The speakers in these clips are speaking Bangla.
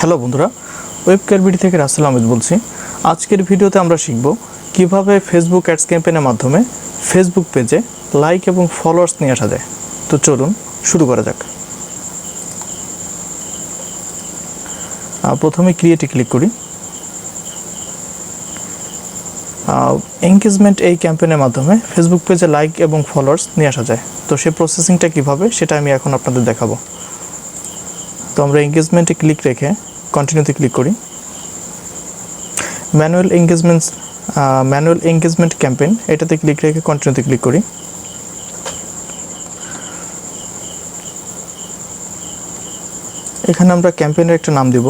হ্যালো বন্ধুরা ওয়েব বিডি থেকে রাসেল আহমেদ বলছি। আজকের ভিডিওতে আমরা শিখব কীভাবে ফেসবুক অ্যাডস ক্যাম্পেনের মাধ্যমে ফেসবুক পেজে লাইক এবং ফলোয়ার্স নিয়ে আসা যায়। তো চলুন শুরু করা যাক। প্রথমে ক্রিয়েটে ক্লিক করি। এঙ্গেজমেন্ট এই ক্যাম্পেনের মাধ্যমে ফেসবুক পেজে লাইক এবং ফলোয়ার্স নিয়ে আসা যায়। তো সেই প্রসেসিংটা কীভাবে, সেটা আমি এখন আপনাদের দেখাবো। তো আমরা এঙ্গেজমেন্টে ক্লিক রেখে কন্টিনিউতে ক্লিক করি। Manual engagements manual engagement campaign এটাতে ক্লিক রেখে কন্টিনিউতে ক্লিক করি। এখানে আমরা ক্যাম্পেইনের একটা নাম দিব।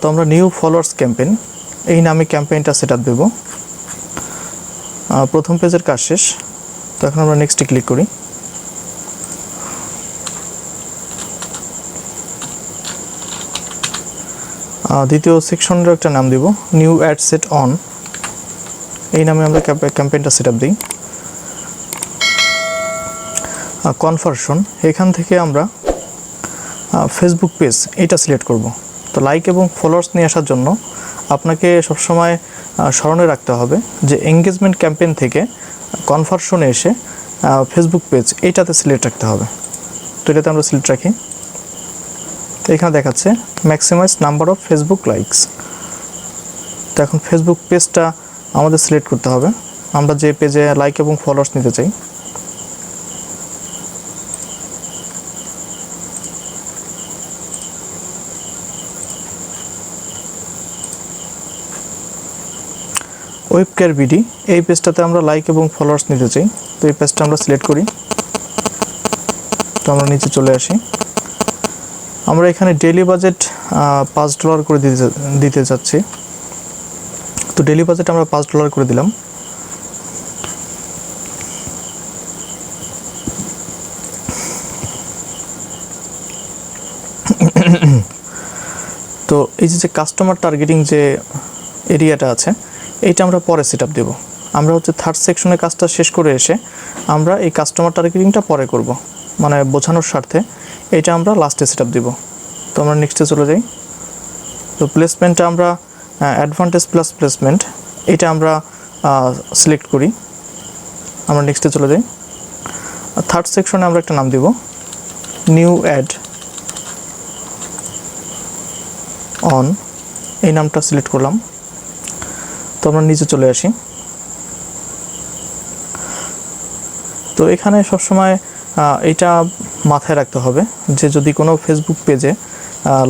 তো আমরা নিউ ফলোয়ার্স ক্যাম্পেইন এই নামে ক্যাম্পেইনটা সেট আপ দেবো। প্রথম পেজের কাজ শেষ। তো এখন আমরা নেক্সটে ক্লিক করি। দ্বিতীয় সেকশনের একটা নাম দিব নিউ অ্যাড সেট অন এই নামে আমরা ক্যাম্পেইনটা সেট আপ দিই। কনভার্সন এখান থেকে আমরা ফেসবুক পেজ এটা সিলেক্ট করব। তো লাইক এবং ফলোয়ার্স নিয়ে আসার জন্য আপনাকে সবসময় স্মরণে রাখতে হবে যে এঙ্গেজমেন্ট ক্যাম্পেইন থেকে কনভার্সনে এসে ফেসবুক পেজ এইটাতে সিলেক্ট রাখতে হবে। তো এটাতে আমরা সিলেক্ট রাখি। তো এখানে দেখাচ্ছে maximise number of Facebook likes তো এখন ফেসবুক পেজটা আমাদের সিলেক্ট করতে হবে। আমরা যে পেজে লাইক এবং ফলোয়ার্স নিতে চাই ওয়েব কেয়ার বিডি এই পেজটাতে আমরা লাইক এবং ফলোয়ার্স নিতে চাই। তো এই পেজটা আমরা সিলেক্ট করি। তো আমরা নিচে চলে আসি। আমরা এখানে ডেলি বাজেট পাঁচ ডলার করে দিতে দিতে যাচ্ছি তো ডেলি বাজেট আমরা পাঁচ ডলার করে দিলাম। তো এই যে কাস্টমার টার্গেটিং যে এরিয়াটা আছে এইটা আমরা পরে সেট আপ দেবো। আমরা হচ্ছে থার্ড সেকশনের কাজটা শেষ করে এসে আমরা এই কাস্টমার টার্গেটিংটা পরে করব মানে বোঝানোর স্বার্থে। এটা আমরা লাস্টে সেট আপ দেবো। তো আমরা নেক্সটে চলে যাই। তো প্লেসমেন্টটা আমরা অ্যাডভান্টেজ প্লাস প্লেসমেন্ট এটা আমরা সিলেক্ট করি। আমরা নেক্সটে চলে যাই। থার্ড সেকশনে আমরা একটা নাম দিব। নিউ অ্যাড অন এই নামটা সিলেক্ট করলাম। তো আমরা নিচে চলে আসি। তো এখানে সবসময় এটা মাথায় রাখতে হবে যে যদি কোনো ফেসবুক পেজে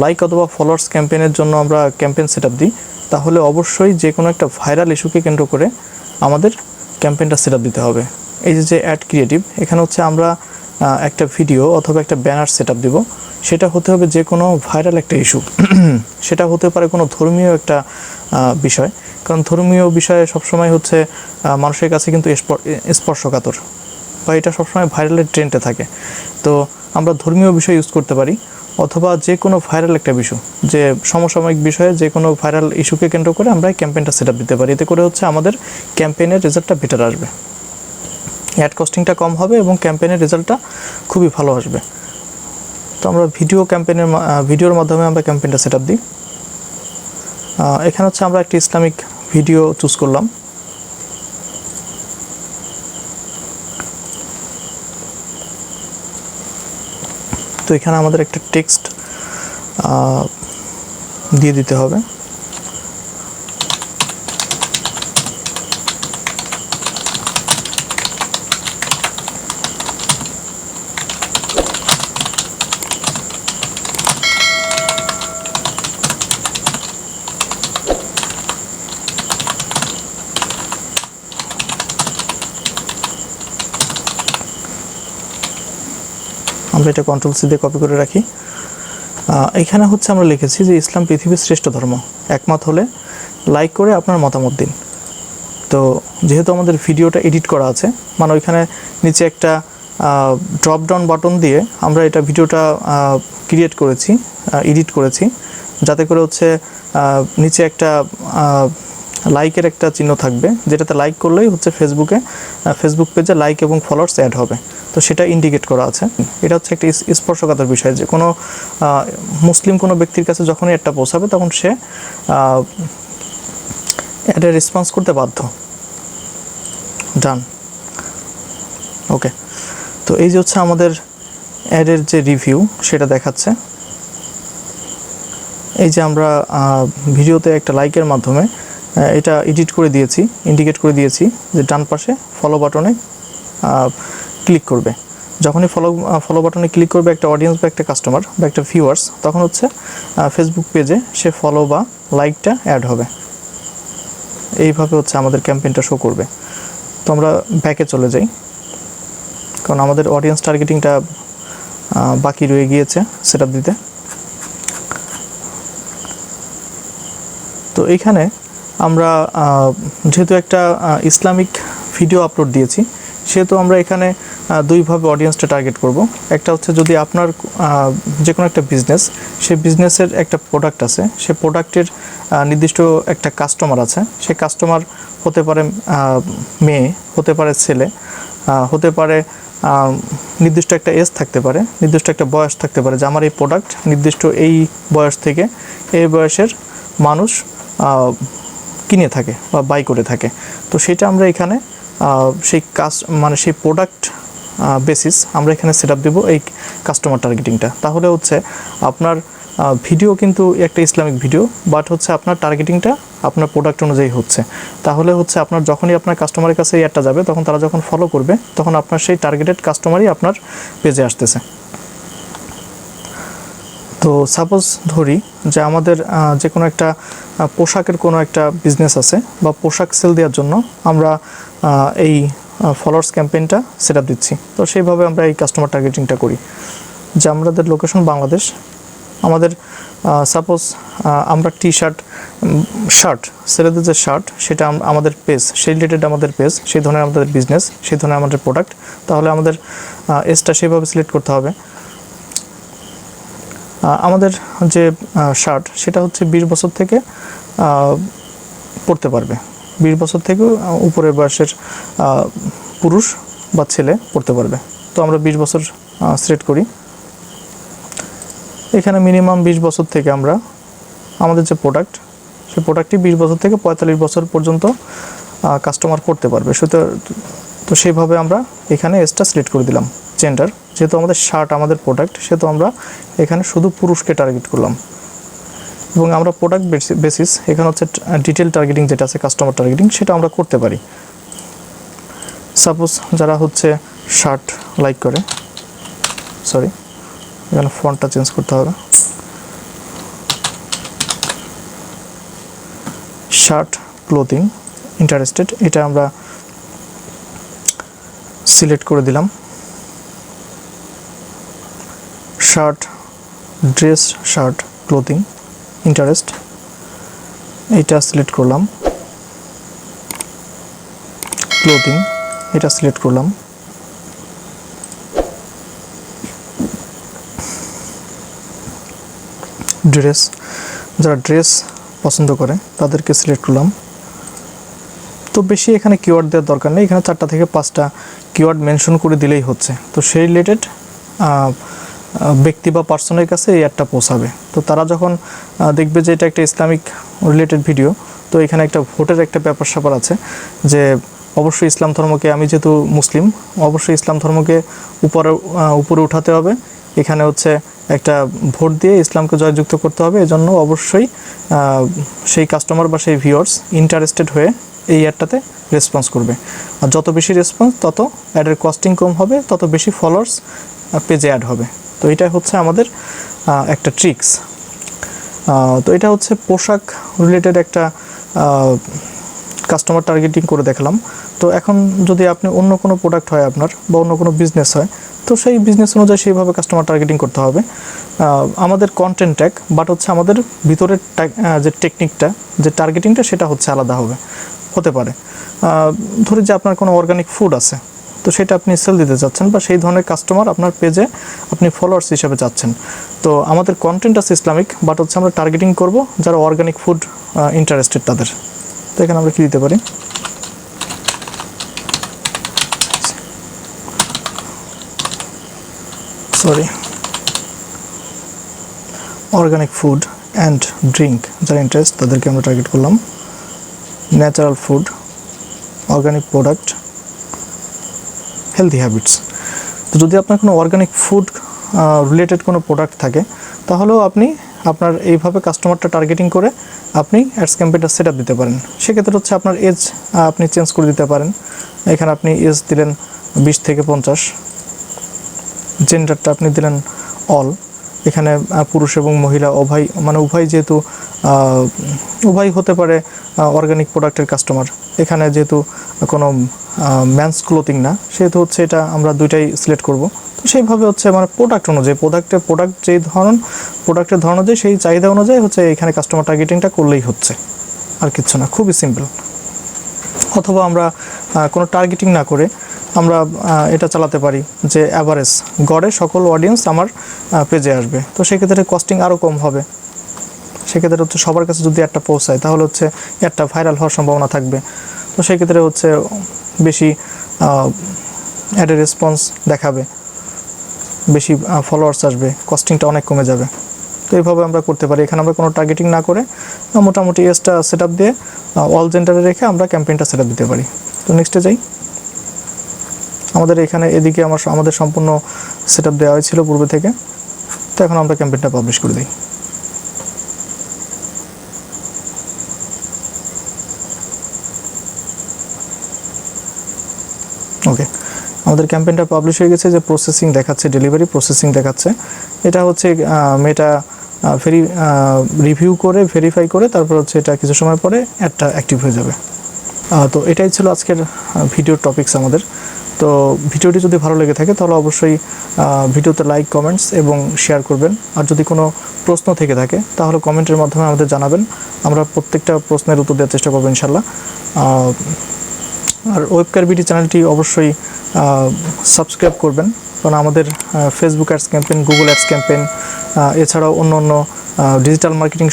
লাইক অথবা ফলোয়ার্স ক্যাম্পেইনের জন্য আমরা ক্যাম্পেইন সেট দিই, তাহলে অবশ্যই যে কোনো একটা ভাইরাল ইস্যুকে কেন্দ্র করে আমাদের ক্যাম্পেইনটা সেট দিতে হবে। এই যে যে অ্যাড ক্রিয়েটিভ এখানে হচ্ছে আমরা একটা ভিডিও অথবা একটা ব্যানার সেট আপ দিব। সেটা হতে হবে যে কোনো ভাইরাল একটা ইস্যু সেটা হতে পারে কোনো ধর্মীয় একটা বিষয়। কারণ ধর্মীয় বিষয়ে সবসময় হচ্ছে মানুষের কাছে কিন্তু স্পর্শকাতর। বা এটা সবসময় ভাইরালের ট্রেন্ডে থাকে। তো আমরা ধর্মীয় বিষয় ইউজ করতে পারি, অথবা যে কোনো ভাইরাল একটা বিষয় যে সমসাময়িক বিষয়ে যে কোনো ভাইরাল ইস্যুকে কেন্দ্র করে আমরা ক্যাম্পেইনটা সেট দিতে পারি। এতে করে হচ্ছে আমাদের ক্যাম্পেইনের রেজাল্টটা বেটার আসবে। অ্যাড কস্টিংটা কম হবে এবং ক্যাম্পেইনের রেজাল্টটা খুবই ভালো আসবে। তো আমরা ভিডিও ক্যাম্পেইনের ভিডিওর মাধ্যমে আমরা ক্যাম্পেইনটা সেট দিই। এখানে হচ্ছে আমরা একটি ইসলামিক ভিডিও চুজ করলাম। তো এখানে আমাদের একটা টেক্সট দিয়ে দিতে হবে। আমরা এটা কন্ট্রোল সি দিয়ে কপি করে রাখি। এখানে হচ্ছে আমরা লিখেছি যে ইসলাম পৃথিবীর শ্রেষ্ঠ ধর্ম। একমত হলে লাইক করে আপনার মতামত দিন। তো যেহেতু আমাদের ভিডিওটা এডিট করা আছে মানে ওইখানে নিচে একটা ড্রপ ডাউন বাটন দিয়ে আমরা এটা ভিডিওটা ক্রিয়েট করেছি এডিট করেছি। যাতে করে হচ্ছে নিচে একটা লাইকের একটা চিহ্ন থাকবে, যেটাতে লাইক করলেই হচ্ছে ফেসবুকে ফেসবুক পেজে লাইক এবং ফলোয়ার্স অ্যাড হবে। তো সেটা ইন্ডিকেট করা আছে। এটা হচ্ছে একটা স্পর্শকাতর বিষয় যে কোনো মুসলিম কোনো ব্যক্তির কাছে যখনই একটা পৌঁছাবে তখন সে অ্যাডে রেসপন্স করতে বাধ্য। ডান ওকে তো এই যে হচ্ছে আমাদের অ্যাডের যে রিভিউ সেটা দেখাচ্ছে। এই যে আমরা ভিডিওতে একটা লাইকের মাধ্যমে এটা এডিট করে দিয়েছি ইন্ডিকেট করে দিয়েছি যে ডান পাশে ফলো বাটনে ক্লিক করবে। যখনই ফলো ফলো বাটনে ক্লিক করবে একটা অডিয়েন্স বা একটা কাস্টমার বা একটা ভিউয়ার্স তখন হচ্ছে ফেসবুক পেজে সে ফলো বা লাইকটা অ্যাড হবে। এইভাবে হচ্ছে আমাদের ক্যাম্পেইনটা শো করবে। তো আমরা ব্যাকে চলে যাই। কারণ আমাদের অডিয়েন্স টার্গেটিংটা বাকি রয়ে গিয়েছে সেট দিতে। তো এইখানে আমরা যেহেতু একটা ইসলামিক ভিডিও আপলোড দিয়েছি, সেহেতু আমরা এখানে দুইভাবে অডিয়েন্সটা টার্গেট করব। একটা হচ্ছে যদি আপনার যে কোনো একটা বিজনেস সেই বিজনেসের একটা প্রোডাক্ট আছে সে প্রোডাক্টের নির্দিষ্ট একটা কাস্টমার আছে সে কাস্টমার হতে পারে মেয়ে, হতে পারে ছেলে হতে পারে নির্দিষ্ট একটা এজ থাকতে পারে, নির্দিষ্ট একটা বয়স থাকতে পারে, যে আমার এই প্রোডাক্ট নির্দিষ্ট এই বয়স থেকে এই বয়সের মানুষ কিনে থাকে বা বাই করে থাকে। তো সেটা আমরা এখানে সেই কাজ মানে সেই প্রোডাক্ট বেসিস আমরা এখানে সেট আপ দেবো এই কাস্টমার টার্গেটিংটা তাহলে হচ্ছে আপনার ভিডিও কিন্তু একটা ইসলামিক ভিডিও বাট হচ্ছে আপনার টার্গেটিংটা আপনার প্রোডাক্ট অনুযায়ী হচ্ছে। তাহলে হচ্ছে আপনার যখনই আপনার কাস্টমারের কাছে অ্যাডটা যাবে, তখন তারা যখন ফলো করবে, তখন আপনার সেই টার্গেটেড কাস্টমারই আপনার পেজে আসতেছে। তো সাপোজ ধরি যে আমাদের যে কোনো একটা পোশাকের কোনো একটা বিজনেস আছে, বা পোশাক সেল দেওয়ার জন্য আমরা এই ফলোয়ার্স ক্যাম্পেইনটা সেট আপ দিচ্ছি। তো সেইভাবে আমরা এই কাস্টমার টার্গেটিংটা করি। যে আমাদের লোকেশন বাংলাদেশ। আমাদের সাপোজ আমরা টি শার্ট শার্ট ছেলেদের যে শার্ট সেটা আমাদের পেজ সেই রিলেটেড আমাদের পেজ সেই ধরনের আমাদের বিজনেস সেই ধরনের আমাদের প্রোডাক্ট তাহলে আমাদের এজটা সেইভাবে সিলেক্ট করতে হবে। আমাদের যে শার্ট সেটা হচ্ছে বিশ বছর থেকে পড়তে পারবে। বিশ বছর থেকে উপরের বয়সের পুরুষ বা ছেলে পড়তে পারবে। তো আমরা বিশ বছর সিলেক্ট করি। এখানে মিনিমাম বিশ বছর থেকে আমরা, আমাদের যে প্রোডাক্ট সেই প্রোডাক্টটি বিশ বছর থেকে পঁয়তাল্লিশ বছর পর্যন্ত কাস্টমার করতে পারবে। সুতরাং তো সেইভাবে আমরা এখানে এসটা সিলেক্ট করে দিলাম। জেন্ডার যেহেতু আমাদের শার্ট আমাদের প্রোডাক্ট সেহেতু আমরা এখানে শুধু পুরুষকে টার্গেট করলাম। এবং আমরা প্রোডাক্ট বেসিস এখানে হচ্ছে ডিটেল টার্গেটিং যেটা আছে কাস্টমার টার্গেটিং সেটা আমরা করতে পারি। সাপোজ যারা হচ্ছে শার্ট লাইক করে সরি এখানে ফন্টটা চেঞ্জ করতে হবে। শার্ট ক্লোথিং ইন্টারেস্টেড এটা আমরা সিলেক্ট করে দিলাম। Shirt dress shirt clothing interest এটা সিলেক্ট করলাম। ক্লোথিং এটা সিলেক্ট করলাম। ড্রেস যারা ড্রেস পছন্দ করে, তাদেরকে সিলেক্ট করলাম। তো বেশি এখানে কিওয়ার্ড দেওয়ার দরকার নেই। এখানে চারটা থেকে পাঁচটা কিওয়ার্ড মেনশন করে দিলেই হচ্ছে। তো সেই রিলেটেড ব্যক্তি বা পার্সনের কাছে এই অ্যাডটা পৌঁছাবে। তো তারা যখন দেখবে যে এটা একটা ইসলামিক রিলেটেড ভিডিও তো এখানে একটা ভোটের একটা ব্যাপার স্যাপার আছে যে অবশ্যই ইসলাম ধর্মকে, আমি যেহেতু মুসলিম, অবশ্যই ইসলাম ধর্মকে উপরে উপরে উঠাতে হবে। এখানে হচ্ছে একটা ভোট দিয়ে ইসলামকে জয়যুক্ত করতে হবে। এজন্য অবশ্যই সেই কাস্টমার বা সেই ভিউয়ার্স ইন্টারেস্টেড হয়ে এই অ্যাডটাতে রেসপন্স করবে। আর যত বেশি রেসপন্স তত অ্যাডের কস্টিং কম হবে, তত বেশি ফলোয়ার্স পেজে অ্যাড হবে। তো এটা হচ্ছে আমাদের একটা ট্রিক্স তো এটা হচ্ছে পোশাক রিলেটেড একটা কাস্টমার টার্গেটিং করে দেখলাম। তো এখন যদি আপনি অন্য কোনো প্রোডাক্ট হয় আপনার বা অন্য কোনো বিজনেস হয়, তো সেই বিজনেস অনুযায়ী সেইভাবে কাস্টমার টার্গেটিং করতে হবে। আমাদের কন্টেন্ট ট্যাগ বাট হচ্ছে আমাদের ভিতরের যে টেকনিকটা যে টার্গেটিংটা সেটা হচ্ছে আলাদা হবে, হতে পারে। ধরি যে আপনার কোনো অর্গানিক ফুড আছে তো সেটা আপনি সেল দিতে চাচ্ছেন বা সেই ধরনের কাস্টমার আপনার পেজে আপনি ফলোয়ার্স হিসেবে চাচ্ছেন তো আমাদের কন্টেন্ট আছে ইসলামিক বাট হচ্ছে আমরা টার্গেটিং করব যারা অর্গানিক ফুড ইন্টারেস্টেড তাদের। তো এখানে আমরা কি দিতে পারি? Sorry organic food and drink যারা ইন্টারেস্ট তাদেরকে আমরা টার্গেট করলাম। Natural food organic product healthy habits তো যদি আপনার কোনো অর্গানিক ফুড রিলেটেড কোনো প্রোডাক্ট থাকে, তাহলেও আপনি আপনার এইভাবে কাস্টমারটা টার্গেটিং করে আপনি অ্যাডস ক্যাম্পেইনটা সেট আপ দিতে পারেন। সেক্ষেত্রে হচ্ছে আপনার এজ আপনি চেঞ্জ করে দিতে পারেন। এখানে আপনি এজ দিলেন বিশ থেকে পঞ্চাশ জেন্ডারটা আপনি দিলেন অল এখানে পুরুষ এবং মহিলা উভয় মানে উভয় যেহেতু উভয় হতে পারে অর্গানিক প্রোডাক্টের কাস্টমার এখানে যেহেতু কোনো ম্যান্স ক্লোথিং না, সেহেতু হচ্ছে এটা আমরা দুইটাই সিলেক্ট করব। তো সেইভাবে হচ্ছে মানে প্রোডাক্ট অনুযায়ী প্রোডাক্টের প্রোডাক্ট যেই ধরন প্রোডাক্টের ধরন অনুযায়ী, সেই চাহিদা অনুযায়ী হচ্ছে এখানে কাস্টমার টার্গেটিংটা করলেই হচ্ছে। আর কিচ্ছু না, খুবই সিম্পল অথবা আমরা কোনো টার্গেটিং না করে আমরা এটা চালাতে পারি যে অ্যাভারেজ গড়ে সকল অডিয়েন্স আমার পেজে আসবে। তো সেক্ষেত্রে কস্টিং আরও কম হবে। সেক্ষেত্রে হচ্ছে সবার কাছে যদি একটা পৌঁছায়, তাহলে হচ্ছে একটা ভাইরাল হওয়ার সম্ভাবনা থাকবে। তো সেক্ষেত্রে হচ্ছে বেশি অ্যাডের রেসপন্স দেখাবে। বেশি ফলোয়ার্স আসবে। কস্টিংটা অনেক কমে যাবে। তো এইভাবে আমরা করতে পারি। এখানে আমরা কোনো টার্গেটিং না করে, মোটামুটি এসটা সেট দিয়ে অল জেন্ডারে রেখে আমরা ক্যাম্পেইনটা সেট দিতে পারি। তো নেক্সটে যাই। আমাদের এখানে এদিকে আমার আমাদের সম্পূর্ণ সেট আপ দেওয়া হয়েছিল পূর্বে থেকে। তো এখন আমরা ক্যাম্পেইনটা পাবলিশ করে দিই। ওকে আমাদের ক্যাম্পেইনটা পাবলিশ হয়ে গেছে যে প্রসেসিং দেখাচ্ছে ডেলিভারি প্রসেসিং দেখাচ্ছে। এটা হচ্ছে মেটা ভেরি রিভিউ করে ভেরিফাই করে, তারপর হচ্ছে এটা কিছু সময় পরে অ্যাডটা অ্যাক্টিভ হয়ে যাবে। তো এটাই ছিল আজকের ভিডিওর টপিকস আমাদের। তো ভিডিওটি যদি ভালো লেগে থাকে, তাহলে অবশ্যই ভিডিওতে লাইক কমেন্টস এবং শেয়ার করবেন। আর যদি কোনো প্রশ্ন থেকে থাকে, তাহলে কমেন্টের মাধ্যমে আমাদের জানাবেন। আমরা প্রত্যেকটা প্রশ্নের উত্তর দেওয়ার চেষ্টা করব ইনশাল্লাহ। আর ওয়েবকার বিডি চ্যানেলটি অবশ্যই সাবস্ক্রাইব করবেন। কারণ আমাদের Facebook ads campaign Google ads campaign এছাড়াও অন্য অন্য ডিজিটাল মার্কেটিং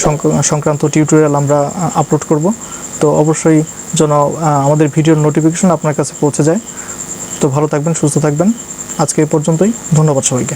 সংক্রান্ত টিউটোরিয়াল আমরা আপলোড করব। তো অবশ্যই যেন আমাদের ভিডিওর নোটিফিকেশন আপনার কাছে পৌঁছে যায়। তো ভালো থাকবেন সুস্থ থাকবেন। আজকে এই পর্যন্তই। ধন্যবাদ সবাইকে।